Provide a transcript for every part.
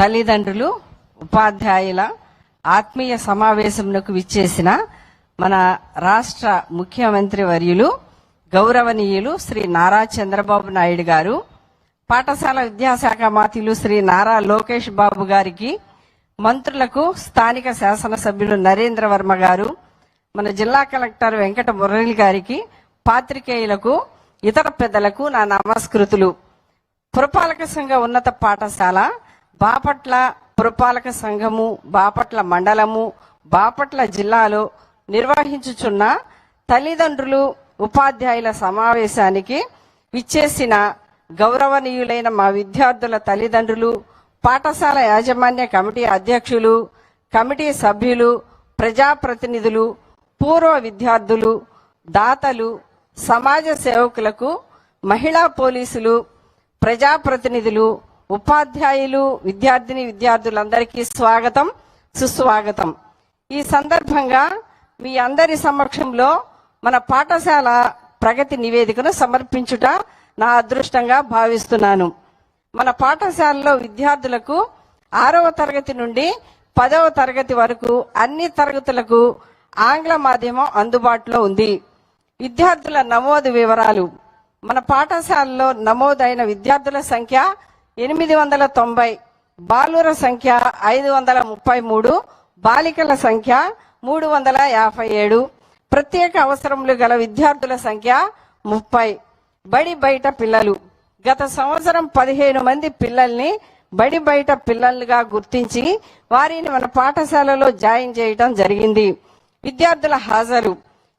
తల్లిదండ్రులు ఉపాధ్యాయుల ఆత్మీయ సమావేశంలోకి విచ్చేసిన మన రాష్ట్ర ముఖ్యమంత్రి వర్యులు గౌరవనీయులు శ్రీ నారా చంద్రబాబు నాయుడు గారు పాఠశాల విద్యాశాఖ మాత్యులు శ్రీ నారా లోకేష్ బాబు గారికి మంత్రులకు స్థానిక శాసనసభ్యులు నరేంద్ర వర్మ గారు మన జిల్లా కలెక్టర్ వెంకట మురళి గారికి పాత్రికేయులకు ఇతర పెద్దలకు నా నమస్కృతులు. పురపాలక సంఘ ఉన్నత పాఠశాల బాపట్ల పురపాలక సంఘము బాపట్ల మండలము బాపట్ల జిల్లాలో నిర్వహించుచున్న తల్లిదండ్రులు ఉపాధ్యాయుల సమావేశానికి విచ్చేసిన గౌరవనీయులైన మా విద్యార్థుల తల్లిదండ్రులు పాఠశాల యాజమాన్య కమిటీ అధ్యక్షులు కమిటీ సభ్యులు ప్రజాప్రతినిధులు పూర్వ విద్యార్థులు దాతలు సమాజ సేవకులకు మహిళా పోలీసులు ప్రజాప్రతినిధులు ఉపాధ్యాయులు విద్యార్థిని విద్యార్థులందరికీ స్వాగతం సుస్వాగతం. ఈ సందర్భంగా మీ అందరి సమక్షంలో మన పాఠశాల ప్రగతి నివేదికను సమర్పించుట నా అదృష్టంగా భావిస్తున్నాను. మన పాఠశాలలో విద్యార్థులకు ఆరవ తరగతి నుండి పదవ తరగతి వరకు అన్ని తరగతులకు ఆంగ్ల మాధ్యమం అందుబాటులో ఉంది. విద్యార్థుల నమోదు వివరాలు. మన పాఠశాలలో నమోదైన విద్యార్థుల సంఖ్య ఎనిమిది వందల తొంభై బాలుర సంఖ్య ఐదు వందల ముప్పై మూడు బాలికల సంఖ్య మూడు వందల యాభై ఏడు. ప్రత్యేక అవసరములు గల విద్యార్థుల సంఖ్య ముప్పై. బడి బయట పిల్లలు. గత సంవత్సరం పదిహేను మంది పిల్లల్ని బడి బయట పిల్లలుగా గుర్తించి వారిని మన పాఠశాలలో జాయిన్ చేయడం జరిగింది. విద్యార్థుల హాజరు.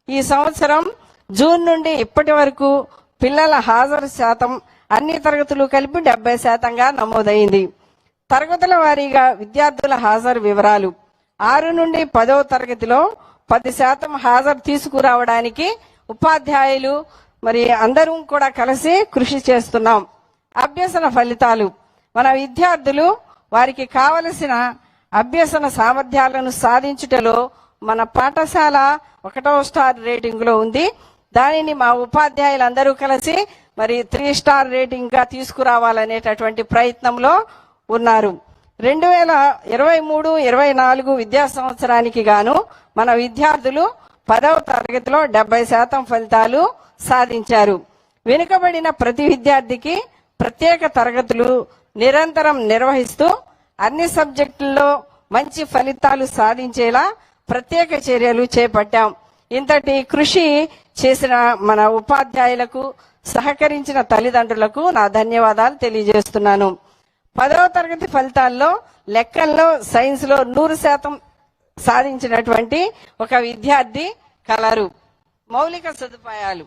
ఈ సంవత్సరం జూన్ నుండి ఇప్పటి వరకు పిల్లల హాజరు శాతం అన్ని తరగతులు కలిపి డెబ్బై శాతంగా నమోదైంది. తరగతుల వారీగా విద్యార్థుల హాజరు వివరాలు. ఆరు నుండి పదవ తరగతిలో పది శాతం హాజరు తీసుకురావడానికి ఉపాధ్యాయులు మరి అందరం కూడా కలిసి కృషి చేస్తున్నాం. అభ్యసన ఫలితాలు. మన విద్యార్థులు వారికి కావలసిన అభ్యసన సామర్థ్యాలను సాధించుటలో మన పాఠశాల ఒకటో స్టార్ రేటింగ్లో ఉంది. దానిని మా ఉపాధ్యాయులందరూ కలిసి మరి త్రీ స్టార్ రేటింగ్గా తీసుకురావాలనేటటువంటి ప్రయత్నంలో ఉన్నారు. రెండు వేల ఇరవై మూడు ఇరవై నాలుగు విద్యా సంవత్సరానికి గాను మన విద్యార్థులు పదవ తరగతిలో డెబ్బై శాతం ఫలితాలు సాధించారు. వెనుకబడిన ప్రతి విద్యార్థికి ప్రత్యేక తరగతులు నిరంతరం నిర్వహిస్తూ అన్ని సబ్జెక్టుల్లో మంచి ఫలితాలు సాధించేలా ప్రత్యేక చర్యలు చేపట్టాం. ఇంతటి కృషి చేసిన మన ఉపాధ్యాయులకు సహకరించిన తల్లిదండ్రులకు నా ధన్యవాదాలు తెలియజేస్తున్నాను. పదవ తరగతి ఫలితాల్లో లెక్కల్లో సైన్స్లో నూరు శాతం సాధించినటువంటి ఒక విద్యార్థి కలరు. మౌలిక సదుపాయాలు.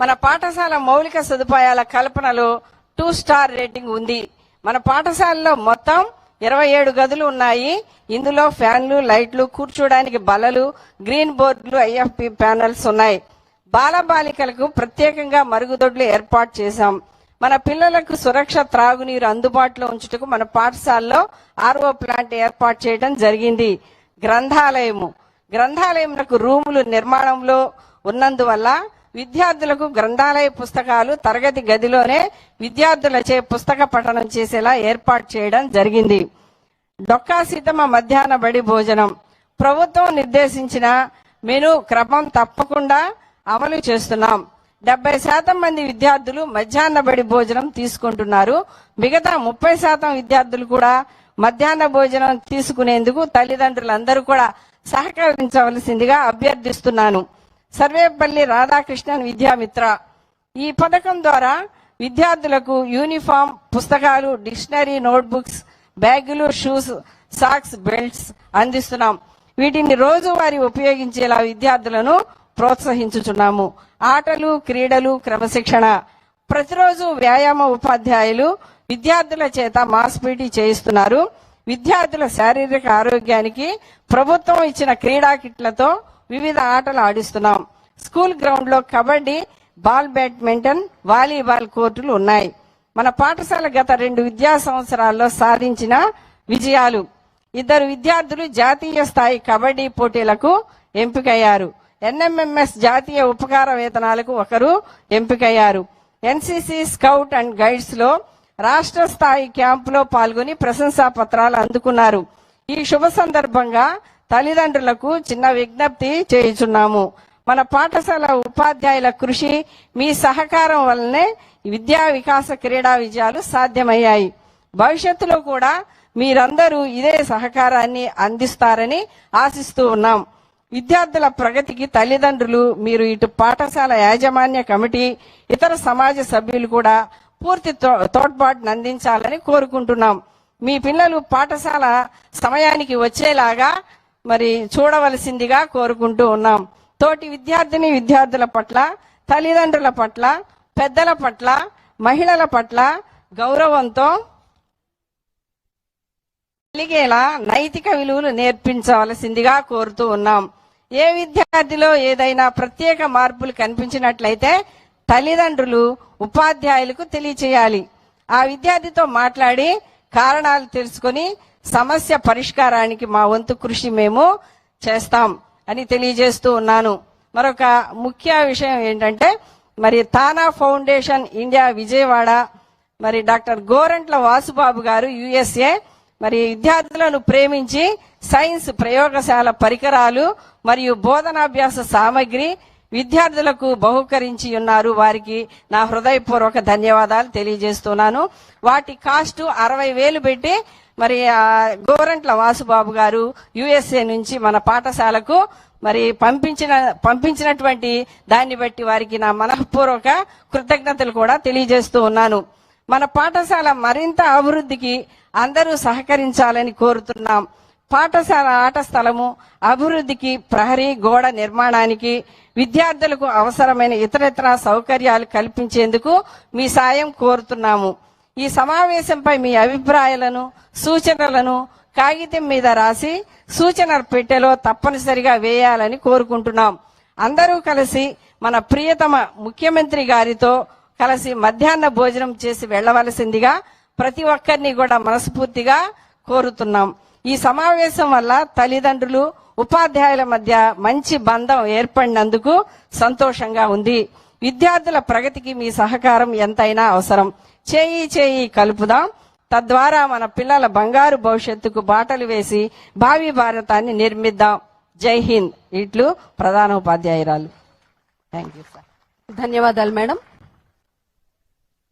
మన పాఠశాల మౌలిక సదుపాయాల కల్పనలో టూ స్టార్ రేటింగ్ ఉంది. మన పాఠశాలలో మొత్తం ఇరవై ఏడు గదులు ఉన్నాయి. ఇందులో ఫ్యాన్లు లైట్లు కూర్చోడానికి బలలు గ్రీన్ బోర్డులు ఐఎఫ్పి ప్యానల్స్ ఉన్నాయి. బాలబాలికలకు ప్రత్యేకంగా మరుగుదొడ్లు ఏర్పాటు చేశాం. మన పిల్లలకు సురక్ష త్రాగునీరు అందుబాటులో ఉంచుటకు మన పాఠశాలలో ఆర్ఓ ప్లాంట్ ఏర్పాటు చేయడం జరిగింది. గ్రంథాలయము. గ్రంథాలయములకు రూములు నిర్మాణంలో ఉన్నందువల్ల విద్యార్థులకు గ్రంథాలయ పుస్తకాలు తరగతి గదిలోనే విద్యార్థులచే పుస్తక పఠనం చేసేలా ఏర్పాటు చేయడం జరిగింది. డొక్కా సీతమ్మ మధ్యాహ్న బడి భోజనం. ప్రభుత్వం నిర్దేశించిన మెను క్రమం తప్పకుండా అమలు చేస్తున్నాం. డెబ్బై శాతం మంది విద్యార్థులు మధ్యాహ్న బడి భోజనం తీసుకుంటున్నారు. మిగతా ముప్పై శాతం విద్యార్థులు కూడా మధ్యాహ్న భోజనం తీసుకునేందుకు తల్లిదండ్రులందరూ కూడా సహకరించవలసిందిగా అభ్యర్థిస్తున్నాను. సర్వేపల్లి రాధాకృష్ణన్ విద్యామిత్ర. ఈ పథకం ద్వారా విద్యార్థులకు యూనిఫామ్ పుస్తకాలు డిక్షనరీ నోట్బుక్స్ బ్యాగులు షూస్ సాక్స్ బెల్ట్స్ అందిస్తున్నాం. వీటిని రోజువారీ ఉపయోగించేలా విద్యార్థులను ప్రోత్సహించుచున్నాము. ఆటలు క్రీడలు క్రమశిక్షణ ప్రతిరోజు వ్యాయామ ఉపాధ్యాయులు విద్యార్థుల చేత మాస్ పీటీ చేయిస్తున్నారు. విద్యార్థుల శారీరక ఆరోగ్యానికి ప్రభుత్వం ఇచ్చిన క్రీడా కిట్లతో వివిధ ఆటలు ఆడిస్తున్నాం. స్కూల్ గ్రౌండ్లో కబడ్డీ బాల్ బ్యాడ్మింటన్ వాలీబాల్ కోర్టులు ఉన్నాయి. మన పాఠశాల గత రెండు విద్యా సంవత్సరాల్లో సాధించిన విజయాలు. ఇద్దరు విద్యార్థులు జాతీయ స్థాయి కబడ్డీ పోటీలకు ఎంపికయ్యారు. ఎన్ఎంఎంఎస్ జాతీయ ఉపకార వేతనాలకు ఒకరు ఎంపికయ్యారు. ఎన్సిసి స్కౌట్ అండ్ గైడ్స్లో రాష్ట్ర స్థాయి క్యాంపులో పాల్గొని ప్రశంసా పత్రాలు అందుకున్నారు. ఈ శుభ సందర్భంగా తల్లిదండ్రులకు చిన్న విజ్ఞప్తి చేయుచున్నాము. మన పాఠశాల ఉపాధ్యాయుల కృషి మీ సహకారం వల్లనే విద్యా వికాస క్రీడా విజయాలు సాధ్యమయ్యాయి. భవిష్యత్తులో కూడా మీరందరూ ఇదే సహకారాన్ని అందిస్తారని ఆశిస్తూ ఉన్నాం. విద్యార్థుల ప్రగతికి తల్లిదండ్రులు మీరు ఇటు పాఠశాల యాజమాన్య కమిటీ ఇతర సమాజ సభ్యులు కూడా పూర్తి తో- తోడ్పాటును అందించాలని కోరుకుంటున్నాం. మీ పిల్లలు పాఠశాల సమయానికి వచ్చేలాగా మరి చూడవలసిందిగా కోరుకుంటూ ఉన్నాం. తోటి విద్యార్థిని విద్యార్థుల పట్ల తల్లిదండ్రుల పట్ల పెద్దల పట్ల మహిళల పట్ల గౌరవంతో కలిగేలా నైతిక విలువలు నేర్పించవలసిందిగా కోరుతూ ఉన్నాం. ఏ విద్యార్థిలో ఏదైనా ప్రత్యేక మార్పులు కనిపించినట్లయితే తల్లిదండ్రులు ఉపాధ్యాయులకు తెలియచేయాలి. ఆ విద్యార్థితో మాట్లాడి కారణాలు తెలుసుకొని సమస్య పరిష్కారానికి మా వంతు కృషి మేము చేస్తాం అని తెలియజేస్తూ ఉన్నాను. మరొక ముఖ్య విషయం ఏంటంటే మరి తానా ఫౌండేషన్ ఇండియా విజయవాడ మరి డాక్టర్ గోరంట్ల వాసుబాబు గారు యుఎస్ఏ మరి విద్యార్థులను ప్రేమించి సైన్స్ ప్రయోగశాల పరికరాలు మరియు బోధనాభ్యాస సామగ్రి విద్యార్థులకు బహుకరించి ఉన్నారు. వారికి నా హృదయపూర్వక ధన్యవాదాలు తెలియజేస్తున్నాను. వాటి కాస్ట్ అరవై వేలు పెట్టి మరి గోరంట్ల వాసుబాబు గారు యుఎస్ఏ నుంచి మన పాఠశాలకు మరి పంపించిన పంపించినటువంటి దాన్ని బట్టి వారికి నా మనఃపూర్వక కృతజ్ఞతలు కూడా తెలియజేస్తూ ఉన్నాను. మన పాఠశాల మరింత అభివృద్ధికి అందరూ సహకరించాలని కోరుతున్నాం. పాఠశాల ఆట స్థలము అభివృద్ధికి ప్రహరీ గోడ నిర్మాణానికి విద్యార్థులకు అవసరమైన ఇతరత్ర సౌకర్యాలు కల్పించేందుకు మీ సాయం కోరుతున్నాము. ఈ సమావేశంపై మీ అభిప్రాయాలను సూచనలను కాగితం మీద రాసి సూచన పెట్టెలో తప్పనిసరిగా వేయాలని కోరుకుంటున్నాం. అందరూ కలిసి మన ప్రియతమ ముఖ్యమంత్రి గారితో కలిసి మధ్యాహ్న భోజనం చేసి వెళ్ళవలసిందిగా ప్రతి ఒక్కరిని కూడా మనస్ఫూర్తిగా కోరుతున్నాం. ఈ సమావేశం వల్ల తల్లిదండ్రులు ఉపాధ్యాయుల మధ్య మంచి బంధం ఏర్పడినందుకు సంతోషంగా ఉంది. విద్యార్థుల ప్రగతికి మీ సహకారం ఎంతైనా అవసరం. చేయి చేయి కలుపుదాం. తద్వారా మన పిల్లల బంగారు భవిష్యత్తుకు బాటలు వేసి భావి భారతాన్ని నిర్మిద్దాం. జై హింద్. ఇట్లు ప్రధాన ఉపాధ్యాయురాలు థ్యాంక్ యూ సార్ ధన్యవాదాలు మేడం.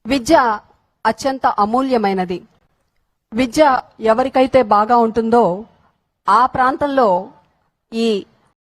విద్య అత్యంత అమూల్యమైనది. విద్య ఎవరికైతే బాగా ఉంటుందో ఆ ప్రాంతంలో ఈ